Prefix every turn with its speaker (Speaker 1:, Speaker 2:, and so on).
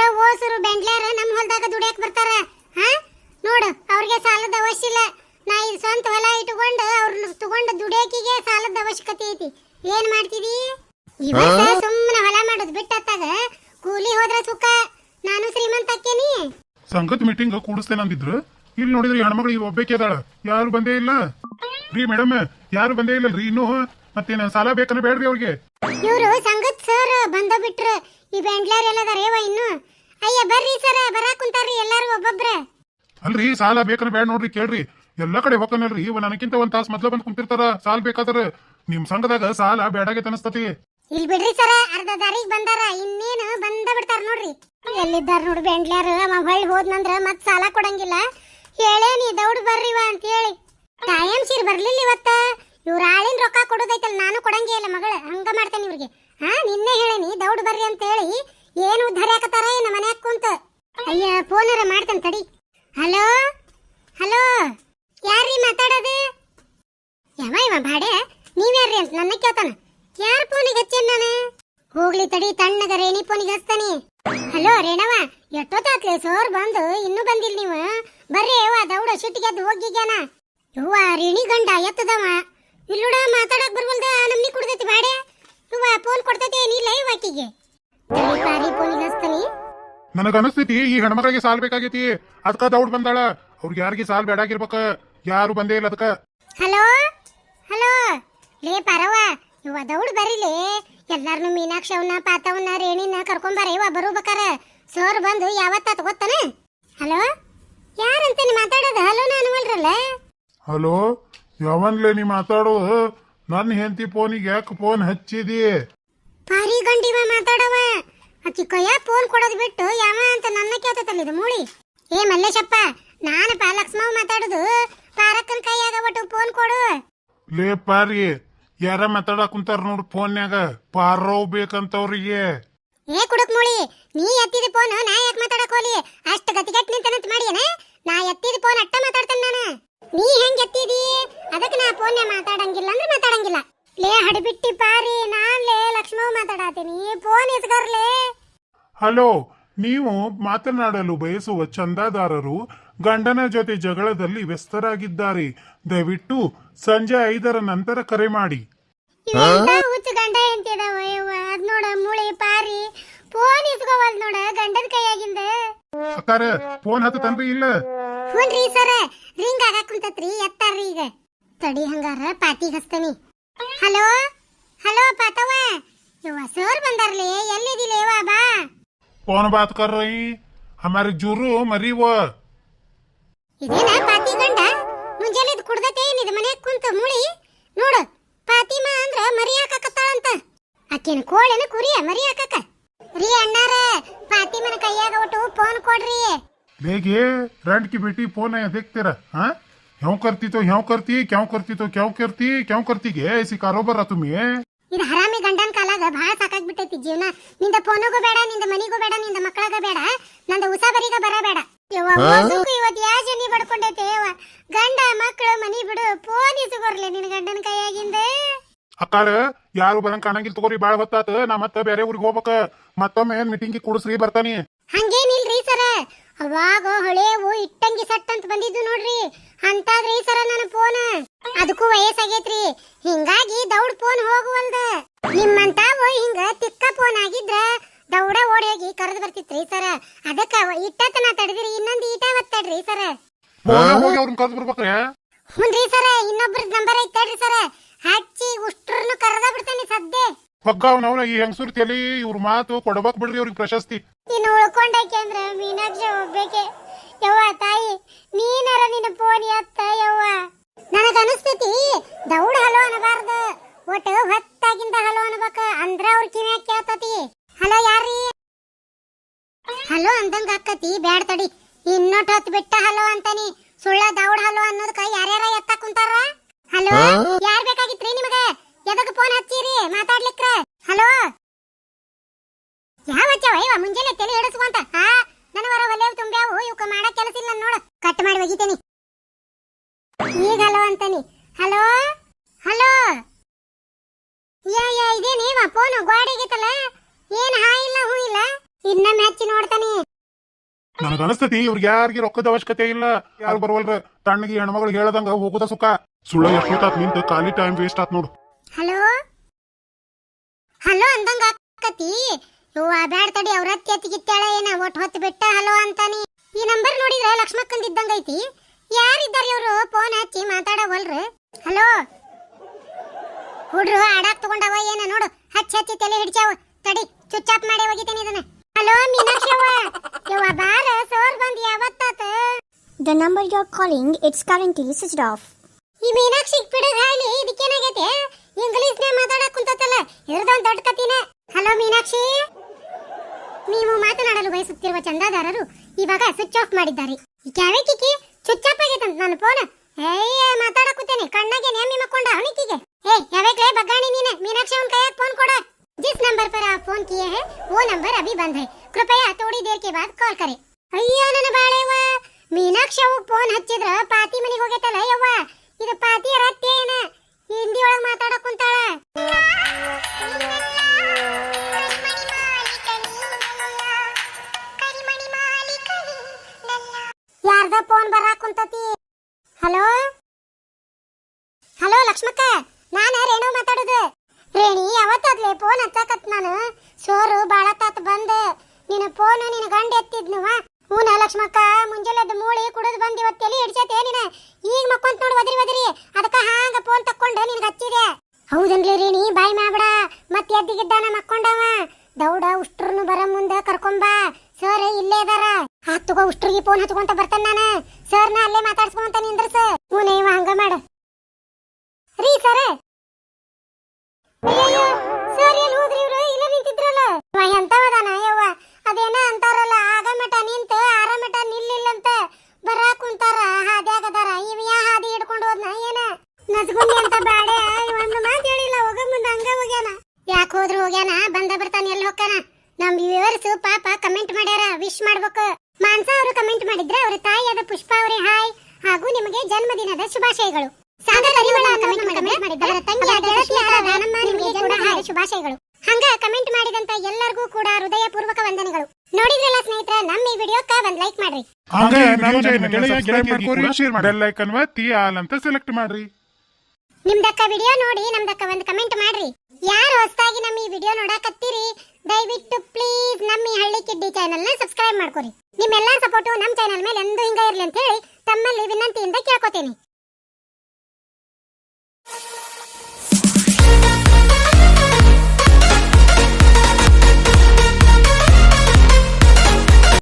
Speaker 1: ಇದ್ರ ಓಸರು ಬೆಂಡ್ಲಾರ ನಮ್ಮ ಹೊಲದಾಗ ದುಡಿಯಕ್ ಬರ್ತಾರ. ಹಾ? ನೋಡು ಅವ್ರಿಗೆ ಸಾಲದ ಅವಶ್ಯ ಇಲ್ಲ. ನಾ ಇದು ಸ್ವಂತ ಹೊಲ ಇಟ್ಕೊಂಡು ಅವ್ರನ್ನ ತಗೊಂಡು ದುಡಿಯಕಿಗೆ ಸಾಲದ ಅವಶ್ಯಕತೆ ಐತಿ. ಏನ್ ಮಾಡ್ತಿದಿ? ಇವತ್ತ ಸುಮ್ಮನೆ ಹೊಲ ಮಾಡೋದು ಬಿಟ್ಟತ್ತಾಗ ಕೂಲಿ ಹೋದ್ರ ಸುಖ. ನಾನು ಶ್ರೀಮಂತ ಅಕ್ಕೇನಿ.
Speaker 2: ಸಂಘದ ಮೀಟಿಂಗ್ ಕೂಡಿಸ್ತೇನೆ ಅಂದಿದ್ರು ಇಲ್ಲಿ ನೋಡಿದ್ರೆ ಹೆಣ್ಮಗಳು ಇವ್ ಒಬ್ಬಾಕಿ ಅದಾಳ. ಯಾರು ಬಂದೇ ಇಲ್ಲ. ರೀ ಮೇಡಮ್ ಯಾರು ಬಂದೇ ಇಲ್ಲ. ರೀ ಇನ್ನು ಮತ್ತೇನ ಸಾಲ ಬೇಕನ್ನ ಬೇಡ್ರಿ ಅವ್ರಿಗೆ.
Speaker 1: ಇವ್ರು ಸಂಗತ್ ಸರ್ ಬಂದ ಬಿಟ್ರು. ಈ ಬೆಂಗ್ಳೂರ್ ಎಲ್ಲದಾರೇವ ಇನ್ನು? ಅಯ್ಯ ಬರ್ರಿ ಸರ ಬರಾಕ್ ಕುಂತಾರ್ರಿ ಎಲ್ಲಾರು ಒಬ್ಬೊಬ್ರ.
Speaker 2: ಅಲ್ರಿ ಸಾಲ ಬೇಕನ್ನ ಬೇಡ ನೋಡ್ರಿ ಕೇಳ್ರಿ. ಎಲ್ಲಾ ಕಡೆ ಹೋಗ್ತಾನಲ್ರಿ ಇವ ನನಕ್ಕಿಂತ ಒಂದ್ ತಾಸ್ ಮೊದ್ಲ ಬಂದ್ ಕುಂತಿರ್ತಾರ ಸಾಲ ಬೇಕಾದ್ರ. ನಿಮ್ ಸಂಘದಾಗ ಸಾಲ ಬೇಡಾಗೈತೆ ಅನಸ್ತತಿ.
Speaker 1: ಇಲ್ಲಿ ಬಿಡ್ರಿ ಸರ ಅರ್ಧ ದಾರಿಗೆ ಬಂದಾರ ಇನ್ನೇನು ಬಂದ ಬಿಡ್ತಾರ ನೋಡ್ರಿ. ಎಲ್ಲಿದ್ದಾರ ನೋಡ್ರಿ ಬೆಂಡ್ಲಾರ ಅವ ಹೊಳ್ಳಿ ಹೋದ್ನಂದ್ರ ಮತ್ ಸಾಲ ಕೊಡಂಗಿಲ್ಲ. ಹೇಳೇನಿ ದೌಡ್ ವಾ ಅಂತ ಹೇಳಿ ಟೈಮ್ ಸೀರ್ ಬರ್ಲಿಲ್ಲ ಇವತ್ತ. ಇವ್ರ ಆಳಿನ ರೊಕ್ಕ ಕೊಡೋದೈತಲ್ಲ ನಾನು ಕೊಡಂಗೇ ಇಲ್ಲ ಮಗಳ. ಹಂಗ ಮಾಡ್ತೇನೆ ಇವ್ರಿಗೆ. ಹಾ ನಿನ್ನೆ ಹೇಳೇನಿ ದೌಡ್ ಬರ್ರಿ ಅಂತ ಹೇಳಿ ಏನು ಉದ್ಧಾರ ಹಾಕತಾರ ನಮ್ಮ ಮನ್ಯಾಗ ಕುಂತ. ಅಯ್ಯ ಫೋನರ ಮಾಡ್ತಾನೆ ತಡಿ. ಹಲೋ? ಹಲೋ? ಯಾರ್ರಿ ಮಾತಾಡೋದು? ಯಾವ ಇವ ಬಾಡೆ ನೀವ್ಯಾರ್ರಿ ಅಂತ ನನ್ನ ಕೇಳ್ತಾನ. ಯಾರ ಫೋನಿಗೆ ಹಚ್ಚೇನ್ ನಾನು? ಹೋಗ್ಲಿ ತಡಿ, ತಣ್ಣಗ ರೇಣಿ ಫೋನಿಗೆ ಹಚ್ತಾನಿ. ಹಲೋ ರೇಣವ ಎಷ್ಟೊತ್ತಾತ್ಲೆ ಸೋರ್ ಬಂದು ಇನ್ನೂ ಬಂದಿಲ್ಲ ನೀವು? ಬರ್ರಿ, ಯವ್ವ, ದೌಡ ಸಿಟ್ಟಿಗೆದ್ದು ಹೋಗಿಗ್ಯಾನ ಯವ್ವ, ರೇಣಿ ಗಂಡ ಎತ್ತದವ. ಇಲ್ಲೂಡ, ಮಾತಾಡಕ್ ಬರ್ಬಲ್ದ ನಮ್ನಿ ಕುಡ್ದೈತಿ ಬಾಡೆ ಇವ್ವ ಫೋನ್ ಕೊಡ್ತೈತಿ ಏನಿಲ್ಲ ಇವ
Speaker 2: ನನಗ ಅನಸ್ತೈತಿ ಈ ಹೆಣ್ಮಕ್ಳಿಗೆ ಸಾಲ ಬೇಕಾಗೈತಿ. ಅದಕ್ಕ ದೌಡ್ ಬಂದಾಳ. ಅವ್ರಿಗೆ ಯಾರಿಗೆ ಸಾಲ್ ಬೇಡಾಗಿರ್ಬೇಕ ಯಾರು ಬಂದೇ ಇಲ್ಲ ಅದಕ್ಕ
Speaker 1: ಹಲೋ? ಹಲೋ? ಲೇ ಪರವ ಇವ ದೌಡ್ ಬರೀಲಿ. ಎಲ್ಲಾರ್ನು ಮೀನಾಕ್ಷಿ ಅವನ್ನ ಪಾತವನ್ನ ರೇಣಿನ ಕರ್ಕೊಂಬಾರ ಇವ ಬರುಬೇಕಾರ ಸೋರ್ ಬಂದು ಯಾವತ್ತ ಗೊತ್ತನ ಹಲೋ? ಯಾರಂತೇನೆ ಮಾತಾಡೋದು? ಹಲೋ ನಾನು ಅಲ್ರಲ್ಲ?
Speaker 2: ಹಲೋ? ಯಾವನ್ಲೇ ನೀ ಮಾತಾಡೋ ನನ್ನ ಹೆಂಡತಿ ಫೋನಿಗೆ ಯಾಕೆ ಫೋನ್ ಹಚ್ಚಿದಿ?
Speaker 1: ಪಾರಿ ಗಂಡಿವ ಮಾತಾಡವ ಆಕಿ ಕೈಯ ಫೋನ್ ಕೊಡೋದು ಬಿಟ್ಟು ಯಾವ ಅಂತ ನನ್ನ ಕೇಳ್ತೈತಲ್ಲ ಇದು ಮೂಳಿ ಏ ಮಲ್ಲೇಶಪ್ಪ ನಾನು ಪಾಲಕ್ಷ್ಮವ್ ಮಾತಾಡೋದು ಪಾರಕ್ಕನ ಕೈಯಾಗ ಒಟ್ಟು ಫೋನ್ ಕೊಡು
Speaker 2: ಲೇ ಪಾರಿ ಯಾರ ಮಾತಾಡಕ್ ಕುಂತಾರ ನೋಡು ಫೋನ್ಯಾಗ ಪಾರವ್ ಬೇಕಂತವ್ರಿಗೆ
Speaker 1: ಏ ಕುಡುಕ್ ಮೂಳಿ ನೀ ಎತ್ತಿದ ಫೋನ್ ನಾ ಯಾಕೆ ಮಾತಾಡಕ್ ಹೋಲಿ ಅಷ್ಟು ಗತಿಗೆಟ್ ನಿಂತನಂತ ಮಾಡಿಯನ ನಾ ಎತ್ತಿದ ಫೋನ್ ಅಟ್ಟ ಮಾತಾಡ್ತೇನೆ ನಾನು ನೀ ಹೆಂಗ್ ಎತ್ತಿದಿ ಅದಕ್ಕೆ ನಾ ಫೋನ್ ಮಾತಾಡಂಗಿಲ್ಲ ಅಂದ್ರೆ ಮಾತಾಡಂಗಿಲ್ಲ ಲೇ ಹಡಿಬಿಟ್ಟಿ ಪಾರಿ ನಾನ್ ಲೇ ಲಕ್ಷ್ಮವ್ ಮಾತಾಡತೀನಿ ಫೋನ್ ಇಸ್ಕರ್ಲೇ
Speaker 2: ಹಲೋ ನೀವು ಮಾತನಾಡಲು ಬಯಸುವ ಚಂದಾದಾರರು ಗಂಡನ ಜೊತೆ ಜಗಳದಲ್ಲಿ ವ್ಯಸ್ತರಾಗಿದ್ದಾರೆ. ದಯವಿಟ್ಟು ಸಂಜೆ ಐದರ ನಂತರ ಕರೆ ಮಾಡಿ.
Speaker 1: ಹುಚ್ಚ ಗಂಡ ಎಂತಿದಾವ ಅದ್ ನೋಡ ಮೂಳಿ ಪಾರಿ. ಫೋನ್ ಇಸ್ಕೋವಲ್ ನೋಡ ಗಂಡನ ಕೈಯಾಗಿಂದ.
Speaker 2: ಅಕ್ಕಾರ ಫೋನ್ ಹತ್ತತನ್ರಿ ಇಲ್ಲ?
Speaker 1: ಹುನ್ರಿ ಸರ ರಿಂಗ್ ಆಗಾಕ್ ಕುಂತತ್ರಿ ಎತ್ತಾರ್ರಿ ಈಗ. ತಡಿ ಹಂಗಾರ ಪಾತಿ ಹಸ್ತನಿ ಹಲೋ? ಸರ್ ಬಂದಾರ್ಲಿ ಎಲ್ಲಿದಿಲ್ಲ ಯವ್ವ ಬಾ
Speaker 2: कौन बात कर रही हमारे जुरू मरी वो
Speaker 1: ಇದೇನ ಪಾತಿ ಗಂಡ ಮುಂಜಾನೆ ಕುಡ್ದತೆ ಏನಿದೆ ಮನ್ಯಾಗ ಕುಂತ ಮುಳಿ ನೋಡು ಪಾತಿಮಾ ಅಂದ್ರ ಮರಿ ಹಾಕಕತ್ತಾಳಂತ ಆಕೇನ ಕೋಳೆನ ಕುರಿಯ ಮರಿ ಹಾಕಕ ರೀ ಅಣ್ಣಾರ ಪಾತಿಮನ ಕೈಯಾಗ ಒಟ್ಟು ಫೋನ್ ಕೊಡ್ರಿ
Speaker 2: देखिए रेंट की बेटी फोन है देख तेरा हाँ क्यों करती तो क्यों करती क्यों करती तो क्यों करती क्यों करती के ऐसी कारोबार तुम्हें
Speaker 1: ಇದು ಹರಾಮಿ ಗಂಡನ ಕಾಲಾಗ ಭಾಳ ಸಾಕಾಗ್ಬಿಟ್ಟೈತಿ ಜೀವನ. ನಿಂದ ಫೋನಿಗೂ ಬೇಡ ನಿಂದ ಮನಿಗೂ ಬೇಡ ನಿಂದ ಮಕ್ಕಳಾಗ ಬೇಡ ನಂದ ಉಸಾಬರಿಗ ಬರಬೇಡ ಇವತ್ತು ಯಾ ಜನಿ ಬಡ್ಕೊಂಡೈತೆ ಗಂಡ ಮಕ್ಕಳು ಮನಿ ಬಿಡು ಫೋನ್ ಇಸ್ಕೊರ್ಲೆ ನಿನ್ ಗಂಡನ ಕೈಯಾಗಿಂದ.
Speaker 2: ಅಕ್ಕಾರ ಯಾರು ಬರಂಗ್ ಕಾಣಂಗಿಲ್ಲ ತಗೋರಿ ಬಾಳ ಹೊತ್ತಾತ. ನಾ ಮತ್ತೆ ಬೇರೆ ಊರಿಗೆ ಹೋಗ್ಬೇಕ. ಮತ್ತೊಮ್ಮೆ ಮೀಟಿಂಗ್ ಕೂಡಿಸ್ರಿ ಬರ್ತಾನಿ.
Speaker 1: ಹಂಗೇನಿಲ್ರಿ ಸರ? ಅವಾಗ ಹೊಳೆವು ಇಟ್ಟಂಗಿ ಸಟ್ ಅಂತ ಬಂದಿದ್ದು ನೋಡ್ರಿ. ಅಂತಾದ್ರಿ ಸರ ನನ್ನ ಫೋನ್ ಅದಕ್ಕೂ ವಯಸ್ಸಾಗೈತ್ರಿ. ಹಿಂಗಾಗಿ ದೌಡ್ ಫೋನ್ ಹೋಗುವಲ್ದ. ನಿಮ್ಮಂತಾವು ಹಿಂಗ ತಿಕ್ಕ ಫೋನ್ ಆಗಿದ್ರ ದೌಡ ಓಡಿ ಹೋಗಿ ಕರೆದು ಬರ್ತಿತ್ರಿ ಸರ. ಅದಕ್ಕ ಇಟ್ಟತನ ತಡೆದಿರಿ ಇನ್ನೊಂದು ಈಟ ಒತ್ತಾಡ್ರಿ ಸರ. ಹುನ್ರಿ ಸರ ಇನ್ನೊಬ್ರ ನಂಬರ್ ಐತಾಡ್ರಿ ಸರ. ಹಚ್ಚಿ ಉಷ್ಟ್ರನ್ನು ಕರೆದ ಬಿಡ್ತಾನೆ ಸದ್ದೆ.
Speaker 2: ಹೊಗ್ಗಾವ್ ನಾವ್ ಈ ಹೆಂಗಸೂರ್ ತಲಿ ಇವ್ರ ಮಾತು ಕೊಡ್ಬೇಕ್ ಬಿಡ್ರಿ ಅವ್ರಿಗೆ ಪ್ರಶಸ್ತಿ.
Speaker 1: ನೀನು ಉಳ್ಕೊಂಡಕ್ಕೆ ಅಂದ್ರ ಮೀನಾಕ್ಷಿ ಹೋಗ್ಬೇಕೆ ಯವ್ವ ತಾಯಿ ನೀನರ ನಿನ್ನ ಫೋನ್ ಅತ್ತ ಯವ್ವ. ನನಗ ಅನಿಸ್ತೈತಿ ದೌಡ್ ಹಲೋ ಅನ್ನಬಾರ್ದ ಒಟ್ಟು ಹೊತ್ತಾಗಿಂದ ಹಲೋ ಅನ್ಬೇಕ ಅಂದ್ರ ಅವ್ರ ಕಿವ್ಯಾಗ ಕೇಳ್ತತಿ. ಹಲೋ ಯಾರ್ರಿ? ಹಲೋ ಅಂದಂಗ ಆಕತಿ ಬ್ಯಾಡ್ ತಡಿ. ಇನ್ನೊಟ್ಟು ಹೊತ್ತು ಬಿಟ್ಟ ಹಲೋ ಅಂತಾನಿ. ಸುಳ್ಳ ದೌಡ್ ಹಲೋ ಅನ್ನೋದಕ್ಕ ಯಾರ್ಯಾರ ಎತ್ತ ಕುಂತಾರ? ಹಲೋ ಯಾರ್ ಬೇಕಾಗಿತ್ರಿ ನಿಮಗ? ಎದಕ್ ಫೋನ್ ಹಚ್ಚಿರಿ? ಮಾತಾಡ್ಲಿಕ್ರ? ಹಲೋ ಯಾವ ಇವ ಮುಂಜಾನೆ ತಲೆ ಹಿಡಿಸುವಂತ ಹಾ ನನ್ನ ವರ ಒಲೆ ತುಂಬ್ಯಾವು. ಇವಕ್ಕ ಮಾಡಕ್ ಕೆಲಸ ಇಲ್ಲ ನೋಡು. ಕಟ್ ಮಾಡಿ ಒಗಿತೇನಿ. ಈಗ ಹಲೋ ಅಂತಾನಿ. ಹಲೋ ಹಲೋ ಯಾ ಯಾ ಇದೇನೇವ ಫೋನ್ ಗೋಡೆಗಿತ್ತಲ್ಲ ಏನ್ ಹಾ ಇಲ್ಲ, ಹೂ ಇಲ್ಲ? ಇನ್ನ ಮ್ಯಾಚ್ ನೋಡ್ತಾನೆ.
Speaker 2: ನನಗ ಅನಸ್ತತಿ, ಇವ್ರಿಗೆ ಯಾರಿಗೆ ರೊಕ್ಕದ ಅವಶ್ಯಕತೆ ಇಲ್ಲ. ಯಾರು ಬರವಲ್ರ? ತಣ್ಣಗೆ ಹೆಣ್ಮಗಳು ಹೇಳದಂಗ ಹೋಗುದ ಸುಖ. ಸುಳ್ಳ ಎಷ್ಟೊತ್ತಾತ್ ನಿಂತ ಖಾಲಿ ಟೈಮ್ ವೇಸ್ಟ್ ಆತ್ ನೋಡು.
Speaker 1: ಹಲೋ? ಹಲೋ ಅಂದಂಗ ಆಕತಿ? ಯವ್ವ ಬ್ಯಾಡ್ ತಡಿ ಅವ್ರ ಅತ್ತಿ ಹತ್ತಿಗಿತ್ತಾಳ ಏನ? ಒಟ್ ಹೊತ್ತು ಬಿಟ್ಟ ಹಲೋ ಅಂತಾನಿ ಈ ನಂಬರ್ ನೋಡಿದ್ರೆ ಲಕ್ಷ್ಮಕ್ಕಂದ್ ಇದ್ದಂಗ ಐತಿ? ಯಾರಿದ್ದಾರೆ ಅವರು ಫೋನ್ ಹಚ್ಚಿ ಮಾತಾಡವಲ್ರು? ಹಲೋ? ಹುಡ್ರು ಆಡಾಕ್ ತಗೊಂಡವ ಏನ? ನೋಡು ಹಚ್ಚಿ ಹಚ್ಚಿ ತಲೆ ಹಿಡ್ಚಾವ ತಡಿ ಚುಚ್ಚಾಪ್ ಮಾಡಿ ಹೋಗಿತೇನೆ ಇದನ್ನ. ಹಲೋ ಮೀನಾಕ್ಷಿ ಯೋ ಯವ್ವ ಬಾರ ಸೋರ್ ಬಂದ್ ಯಾವತ್ತಾತ?
Speaker 3: The number you are calling it's currently switched off
Speaker 1: ಈ ಮೀನಾಕ್ಷಿ ಬಿಡಗ್ ಇದಕ್ಕೆ ಇದಕ್ಕೇನಾಗೈತೆ? ಇಂಗ್ಲಿಷ್ ನೇ ಮಾತಾಡಕ್ ಕುಂತತಲ್ಲ ಇದ್ರದೊಂದ್ ದೊಡ್ಡ ಕತಿನ ಹಲೋ ಮೀನಾಕ್ಷಿ ನೀವು ಮಾತನಾಡಲು ಬಯಸುತ್ತಿರುವ ಚಂದಾದಾರರು ಇವಾಗ ಸ್ವಿಚ್ ಆಫ್ ಮಾಡಿದ್ದಾರೆ ಈ ಕ್ಯಾವೆಕಿಕಿ ಸ್ವಿಚ್ ಆಫ್ ಆಗೈತಂತ ನನ್ನ ಫೋನ್ ಏಯ್ ಮಾತಾಡಕುತ್ತೇನೆ ಕಣ್ಣಾಗೆ ನೇಮಿ ಮಕ್ಕೊಂಡ ಅವನಿಕಿಗೆ ಏ ಯಾವಾಗ್ಲೇ ಬಗ್ಗಾಣಿ ನೀನೆ ಮೀನಾಕ್ಷಿ ಅವನ್ ಕೈಯಾಗ ಫೋನ್ ಕೊಡ जिस नंबर पर आप फोन किए हैं वो नंबर अभी बंद है कृपया थोड़ी देर के बाद कॉल करें ಅಯ್ಯೋ ನನ್ನ ಬಾಳೆವ್ವ ಮೀನಾಕ್ಷಿ ಅವ್ ಫೋನ್ ಹಚ್ಚಿದ್ರ ಪಾತಿ ಮನಿಗೆ ಹೋಗೈತಲ್ಲ ಯವ್ವ ಇದು ಪಾತಿ ರತ್ತೆ ಏನ ಹಿಂದಿ ಒಳಗೆ ಮಾತಾಡಕ್ ಕುಂತಾಳ. ಯಾರ್ದ ಫೋನ್ ಬರಾಕ್ ಕುಂತತಿ. ಹಲೋ? ಹಲೋ ಲಕ್ಷ್ಮಕ್ಕ, ನಾನು ರೇಣು ಮಾತಾಡೋದು. ರೇಣಿ, ಯಾವತ್ತಾದ್ಲೆ ಫೋನ್ ಹಚ್ಚಾಕತ್ ನಾನು. ಸೋರು ಬಾಳ ತಾತ್ ಬಂದ. ನಿನ್ನ ಫೋನ್ ನಿನ್ನ ಗಂಡ ಎತ್ತಿದ್ನುವ. ಹೂನ ಲಕ್ಷ್ಮಕ್ಕ ಮುಂಜಾನೆದ್ದು ಮೂಳಿ ಕುಡಿದು ಬಂದು ಇವತ್ತು ತಲೆ ಹಿಡ್ಸೈತೆ ನೀನ. ಈಗ ಮಕ್ಕೊಂತ ನೋಡಿ ಒದರಿ ಒದರಿ. ಅದಕ್ಕ ಹಾಂಗ ಫೋನ್ ತಕ್ಕೊಂಡು ನಿನ್ಗೆ ಹಚ್ಚಿದೆ. ಹೌದನ್ಲಿ ನೀ ಬಾಯ್ ಮಾಡ್ಬಿಡ. ಮತ್ತೆ ಎದ್ದಿಗಿದ್ದಾನ ಮಕ್ಕೊಂಡವ ದೌಡ ಉಷ್ಟ್ರನು ಬರ ಮುಂದೆ ಕರ್ಕೊಂಬ ಸರ್, ಇಲ್ಲೇ ಇದಾರ ಹಾತ್ ತಗೋ ಉಷ್ಟ್ರಿಗೆ ಫೋನ್ ಹಚ್ಕೊಂತ ಬರ್ತಾನ ನಾನು. ಸರ್ನ ಅಲ್ಲೇ ಮಾತಾಡ್ಸ್ಕೊಂತ ನಿಂದ್ರಸ. ಹ್ಞೂ ಇವ ಹಂಗ ಮಾಡ. ರೀ, ಸರ್. ಅಯ್ಯಯ್ಯೋ, ಸರ್ ಎಲ್ಲಿ ಹೋದ್ರಿ ಇವರು? ಇಲ್ಲ ನಿಂತಿದ್ರಲ್ಲ. ಎಂತವದಾನ ಯವ್ವ ಅದೇನ ಅಂತಾರಲ್ಲ ಆಗ ಮಟ ನಿಂತ ಆರ ಮಟ ನಿಲ್ಲಿಲ್ಲಂತ ಬರಾಕ್ ಕುಂತಾರ ಹಾದ್ಯಾಗದಾರ ಇವ ಯಾ ಹಾದಿ ಹಿಡ್ಕೊಂಡು ಹೋದ್ನ ಏನ ನಸ್ಗುಂಡಿ ಅಂತ ಬ್ಯಾಡೆ ಒಂದು ಮಾತು ಹೇಳಿಲ್ಲ ಹೋಗ ಮುಂದೆ ಹಂಗ ಹೋಗ್ಯಾನ ಯಾಕೆ ಹೋದ್ರು ಹೋಗ್ಯಾನ ಬಂದ ಬರ್ತಾನೆ ಎಲ್ಲಿ ಹೋಗ್ಯಾನ ನಮ್ ವ್ಯೂವರ್ಸ್ ಪಾಪ ಕಮೆಂಟ್ ಮಾಡ್ಯಾರ ವಿಶ್ ಮಾಡ್ಬೇಕು. ಮಾನ್ಸ ಅವರು ಕಮೆಂಟ್ ಮಾಡಿದ್ರೆ ಅವರ ತಾಯಿಯಾದ ಪುಷ್ಪಾ ಅವರೇ ಹಾಯ್. ಹಾಗೂ ನಿಮಗೆ ಜನ್ಮದಿನದ ಶುಭಾಶಯಗಳು. ಸಾಗರ್ ಪರಿಮಳ ಕಮೆಂಟ್ ಮಾಡಿದ್ದಾರೆ ಅವರ ತಂಗಿ ಗೆಳತಿಯಾದ ದಾನಮ್ಮ ನಿಮಗೆ ಕೂಡ ಹಾಯ್. ಶುಭಾಶಯಗಳು. ಹಂಗ ಕಮೆಂಟ್ ಮಾಡಿದಂತ ಎಲ್ಲರಿಗೂ ಕೂಡ ಹೃದಯ ಪೂರ್ವಕ ವಂದನೆಗಳು. ನೋಡಿದ್ರಲ್ಲ ಸ್ನೇಹಿತರೆ ನಮ್ಮ ಈ ವಿಡಿಯೋಕ್ಕ ಒಂದ್ ಲೈಕ್ ಮಾಡ್ರಿ.
Speaker 2: ಬೆಲ್ ಐಕನ್ ಒತ್ತಿ ಆಲ್ ಅಂತ ಸೆಲೆಕ್ಟ್ ಮಾಡ್ರಿ.
Speaker 1: ನಿಮ್ದಕ್ಕ ವಿಡಿಯೋ ನೋಡಿ ನಮ್ದಕ್ಕ ಒಂದ್ ಕಮೆಂಟ್ ಮಾಡ್ರಿ. ಯಾರು ಹೊಸದಾಗಿ ನಮ್ಮ ಈ ವಿಡಿಯೋ ನೋಡಕತ್ತೀರಿ? ದಯವಿಟ್ಟು ಪ್ಲೀಸ್ ನಮ್ಮ ಈ ಹಳ್ಳಿ ಕಿಡ್ಡಿ ಚಾನೆಲ್ನ ಸಬ್ಸ್ಕ್ರೈಬ್ ಮಾಡ್ಕೊರಿ. ನಿಮ್ಮೆಲ್ಲರ ಸಪೋರ್ಟ್ ನಮ್ಮ ಚಾನೆಲ್ ಮೇಲೆ ಎಂದು ಹಿಂಗ ಇರಲಿ ಅಂತ ಹೇಳಿ ತಮ್ಮಲ್ಲಿ ವಿನಂತಿಯಿಂದ ಕೇಳ್ಕೊತೀನಿ.